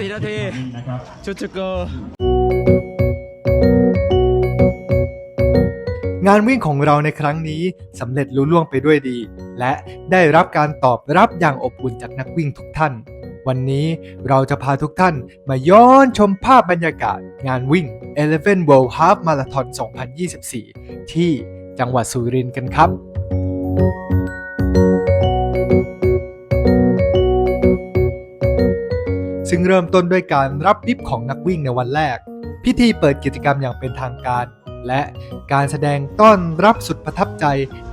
14 นาที ชุดจุกโกงานวิ่งของเราในครั้งนี้สำเร็จลุล่วงไปด้วยดี และได้รับการตอบรับอย่างอบอุ่นจากนักวิ่งทุกท่าน วันนี้เราจะพาทุกท่านมาย้อนชมภาพบรรยากาศ งานวิ่ง Eleven World Half Marathon 2024 ที่จังหวัดสุรินทร์กันครับ งเริ่มต้นด้วยการรับลิฟต์ของนักวิ่งในวันแรก พิธีเปิดกิจกรรมอย่างเป็นทางการ และการแสดงต้อนรับสุดประทับใจ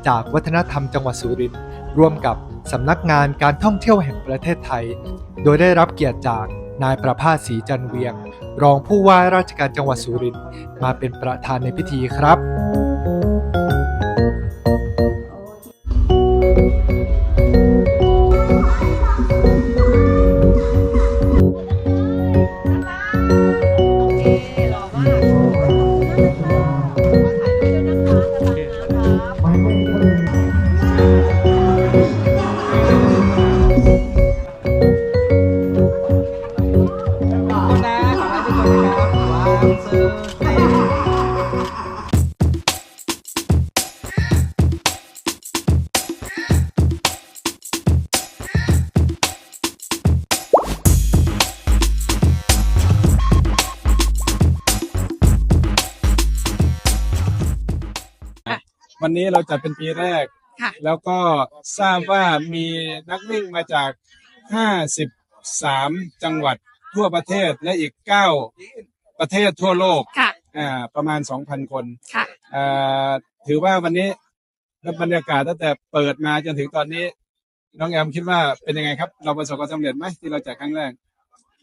จากวัฒนธรรมจังหวัดสุรินทร์ร่วมกับสำนักงานการท่องเที่ยวแห่งประเทศไทย โดยได้รับเกียรติจากนายประภาสศรีจันเวียง รองผู้ว่าราชการจังหวัดสุรินทร์มาเป็นประธานในพิธีครับ วันนี้เราจัดเป็นปีแรก ค่ะ แล้วก็ทราบว่ามีนักวิ่งมาจาก 53 จังหวัดทั่วประเทศและอีก 9 ประเทศทั่วโลกค่ะ อ่าประมาณ 2,000 คนค่ะ อ่าถือว่าวันนี้บรรยากาศตั้งแต่เปิดมาจนถึงตอนนี้ น้องแอมคิดว่าเป็นยังไงครับ เราประสบความสำเร็จไหมที่เราจัดครั้งแรก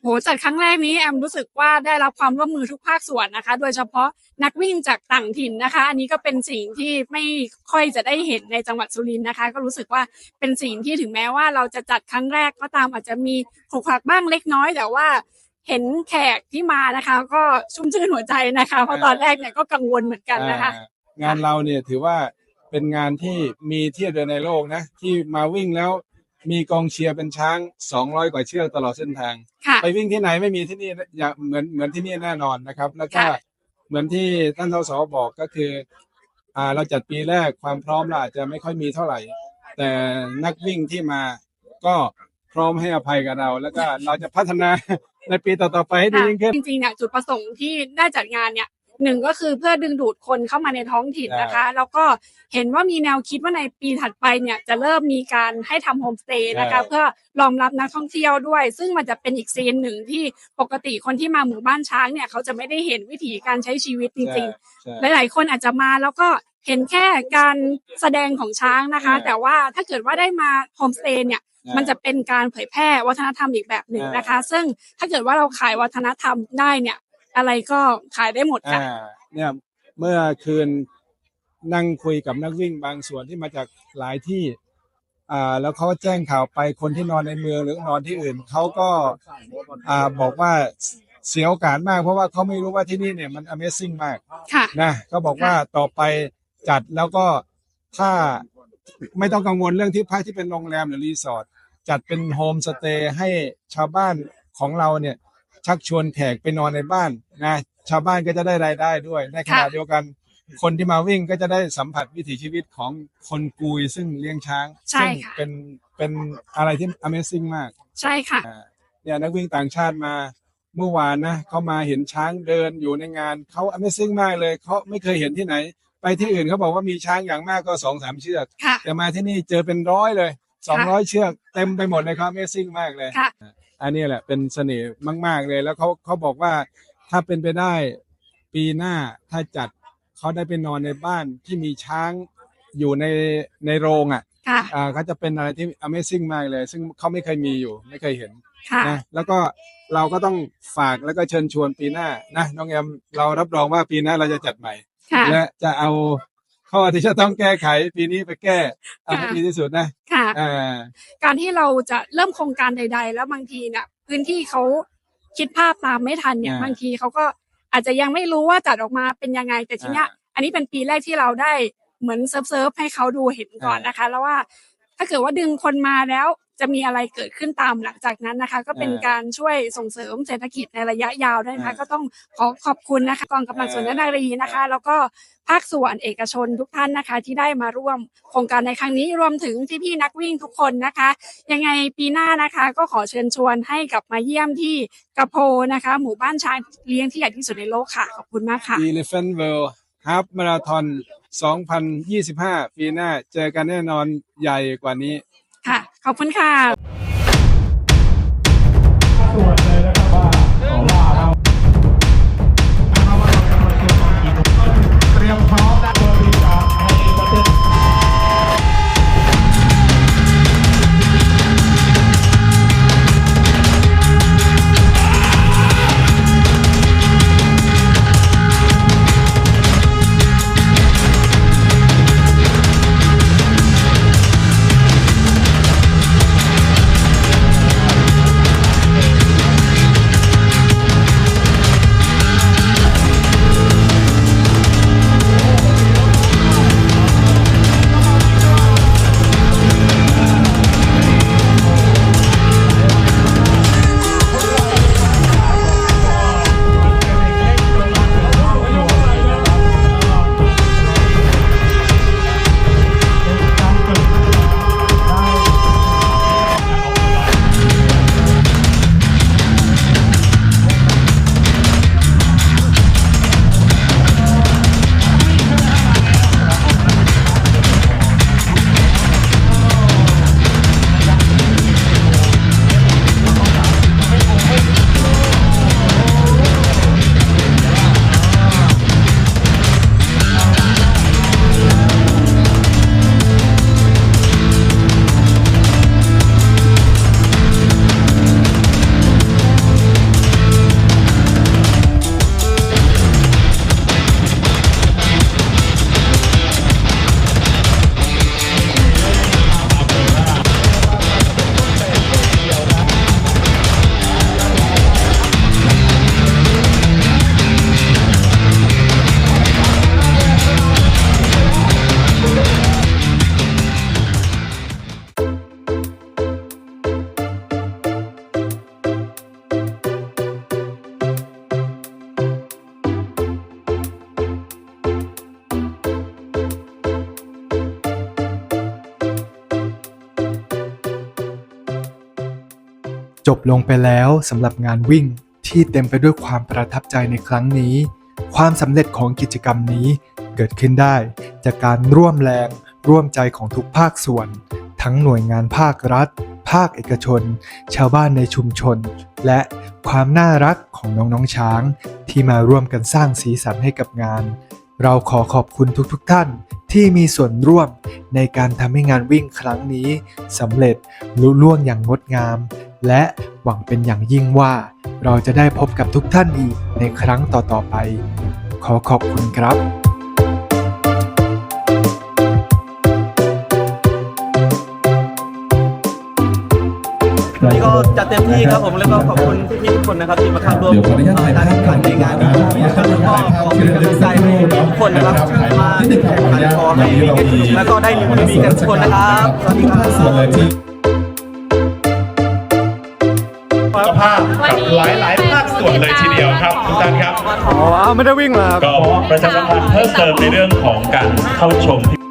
โหจัดครั้งแรกนี้แอมรู้สึกว่าได้รับความร่วมมือทุกภาคส่วนนะคะ โดยเฉพาะนักวิ่งจากต่างถิ่นนะคะ อันนี้ก็เป็นสิ่งที่ไม่ค่อยจะได้เห็นในจังหวัดสุรินทร์นะคะ ก็รู้สึกว่าเป็นสิ่งที่ถึงแม้ว่าเราจะจัดครั้งแรกก็ตามอาจจะมีขรุขระบ้างเล็กน้อย แต่ว่า เห็นแขกที่มานะคะ ก็ชุ่มชื่นหัวใจนะคะเพราะตอนแรกเนี่ยก็กังวลเหมือนกันนะคะอ่างานเราเนี่ยถือว่าเป็นงานที่มีเที่ยวเดียวในโลกนะ ที่มาวิ่งแล้วมีกองเชียร์เป็นช้าง 200 กว่าเชือกตลอดเส้นทางค่ะไปวิ่งที่ไหนไม่มีที่นี่อย่าเหมือนเหมือนที่นี่แน่นอนนะครับ แล้วก็ค่ะเหมือนที่ท่านสสบอกก็คืออ่าเราจัดปีแรกความพร้อมเราอาจจะไม่ค่อยมีเท่าไหร่ แต่นักวิ่งที่มาก็ พร้อมให้อภัยกับเรา แล้วก็เราจะพัฒนาในปีต่อๆไปให้ดียิ่งขึ้น จริงๆเนี่ยจุดประสงค์ที่ได้จัดงานเนี่ยหนึ่งก็คือเพื่อดึงดูดคนเข้ามาในท้องถิ่นนะคะ แล้วก็เห็นว่ามีแนวคิดว่าในปีถัดไปเนี่ยจะเริ่มมีการให้ทำโฮมสเตย์นะคะใช่เพื่อรองรับนักท่องเที่ยวด้วย ซึ่งมันจะเป็นอีกซีนหนึ่งที่ปกติคนที่มาหมู่บ้านช้างเนี่ยเขาจะไม่ได้เห็นวิถีการใช้ชีวิตจริงใช่ๆหลายๆ คนอาจจะมาแล้วก็เห็นแค่การแสดงของช้างนะคะใช่แต่ว่าถ้าเกิดว่าได้มาโฮมสเตย์เนี่ยใช่ มันจะเป็นการเผยแพร่วัฒนธรรมอีกแบบหนึ่งนะคะ ซึ่งถ้าเกิดว่าเราขายวัฒนธรรมได้เนี่ย อะไรก็ขายได้หมดค่ะอ่าเนี่ยเมื่อคืนนั่งคุยกับนักวิ่งบางส่วนที่มาจากหลายที่อ่าแล้วเขาแจ้งข่าวไปคนที่นอนในเมืองหรือนอนที่อื่นเขาก็อ่าบอกว่าเสียโอกาสมากเพราะว่าเขาไม่รู้ว่าที่นี่เนี่ยมัน Amazing มากค่ะนะก็บอกว่าต่อไปจัดแล้วก็ถ้า ไม่ต้องกังวลเรื่องที่พักที่เป็นโรงแรมหรือรีสอร์ทจัดเป็นโฮมสเตย์ให้ชาวบ้านของเราเนี่ยชักชวนแขกไปนอนในบ้านนะชาวบ้านก็จะได้รายได้ด้วย ในขณะค่ะเดียวกัน คนที่มาวิ่งก็จะได้สัมผัสวิถีชีวิตของคนกุยซึ่งเลี้ยงช้าง ใช่ซึ่งค่ะ เป็นเป็นอะไรที่ Amazing มาก ใช่ค่ะ อ่าเนี่ยนักวิ่งต่างชาติมาเมื่อวานนะเขามาเห็นช้างเดินอยู่ในงานเขา Amazing มากเลยเขาไม่เคยเห็นที่ไหน ไปที่อื่นเขาบอกว่ามีช้างอย่างมากก็สองสามเชือก ค่ะ แต่มาที่นี่เจอเป็นร้อยเลยสองร้อยเชือกเต็มไปหมดเลยเขา Amazing มากเลย ค่ะ อันนี้แหละเป็นเสน่ห์มาก ๆเลยแล้วเขาเขาบอกว่าถ้าเป็นไปได้ปีหน้าถ้าจัดเขาได้ไปนอนในบ้านที่มีช้างอยู่ในในโรงอะค่ะ อ่าเขาจะเป็นอะไรที่ Amazing มากเลย ซึ่งเขาไม่เคยมีอยู่ไม่เคยเห็นค่ะ นะแล้วก็เราก็ต้องฝากแล้วก็เชิญชวนปีหน้านะน้องแอมเรารับรองว่าปีหน้าเราจะจัดใหม่ค่ะ และจะเอาข้อที่จะต้องแก้ไขปีนี้ไปแก้เอาให้ค่ะดีที่สุดนะค่ะอ่าการที่เราจะเริ่มโครงการใด ๆ แล้วบางทีเนี่ยพื้นที่เขาคิดภาพตามไม่ทันเนี่ยอ่าบางทีเขาก็อาจจะยังไม่รู้ว่าจัดออกมาเป็นยังไงแต่ทีเนี้ยอ่าอันนี้เป็นปีแรกที่เราได้เหมือนเซิร์ฟเซิร์ฟให้เขาดูเห็นก่อนนะคะ แล้วว่าถ้าเกิดว่าดึงคนมาแล้ว จะมีอะไรเกิดขึ้นตามหลังจากนั้นนะคะ ก็เป็นอ่าการช่วยส่งเสริมเศรษฐกิจในระยะยาวด้วยนะคะอ่าก็ต้องขอขอบคุณนะคะกองกำลังส่วนนารีนะคะ แล้วก็ภาคส่วนเอกชนทุกท่านนะคะ ที่ได้มาร่วมโครงการในครั้งนี้รวมถึงพี่ๆนักวิ่งทุกคนนะคะ ยังไงปีหน้านะคะ ก็ขอเชิญชวนให้กลับมาเยี่ยมที่กระโพนะคะ หมู่บ้านช้างเลี้ยงที่ใหญ่ที่สุดในโลกค่ะขอบคุณมากค่ะ Elephant World Half Marathon 2025 ปีหน้าเจอกันแน่นอนใหญ่กว่านี้ค่ะ ขอบคุณค่ะ จบลงไปแล้วสำหรับงานวิ่งที่เต็มไปด้วยความประทับใจในครั้งนี้ ความสำเร็จของกิจกรรมนี้เกิดขึ้นได้ จากการร่วมแรงร่วมใจของทุกภาคส่วน ทั้งหน่วยงานภาครัฐ ภาคเอกชน ชาวบ้านในชุมชน และความน่ารักของน้องๆช้าง ที่มาร่วมกันสร้างสีสันให้กับงาน เราขอขอบคุณทุกๆทท่านที่มีส่วนร่วมในการทำให้งานวิ่งครั้งนี้สำเร็จลุล่วงอย่างงดงาม และหวังเป็นอย่างยิ่งว่าเราจะได้พบกับทุกท่านอีกในครั้งต่อๆไป ขอขอบคุณครับนี่ก็จัดเต็มที่ครับผมแล้วก็ขอบคุณพี่ๆทุกคนนะครับที่มาเข้าร่วมเดี๋ยวขออนุญาตถ่ายภาพการแข่งขันในงานนี้นะครับแล้วก็ขอบคุณกำลังใจให้ทุกคนนะครับมาแข่งขันขอให้วิ่งกันสนุกแล้วก็ได้มีมีกันทุกคนนะครับสวัสดีครับ ส่วนเลยที่ภาพกับหลายหลายๆภาคส่วนเลยทีเดียวครับทุกท่านครับ อ๋อไม่ได้วิ่งมา ก็ประชาสัมพันธ์เพิ่มเติมในเรื่องของการเข้าชมที่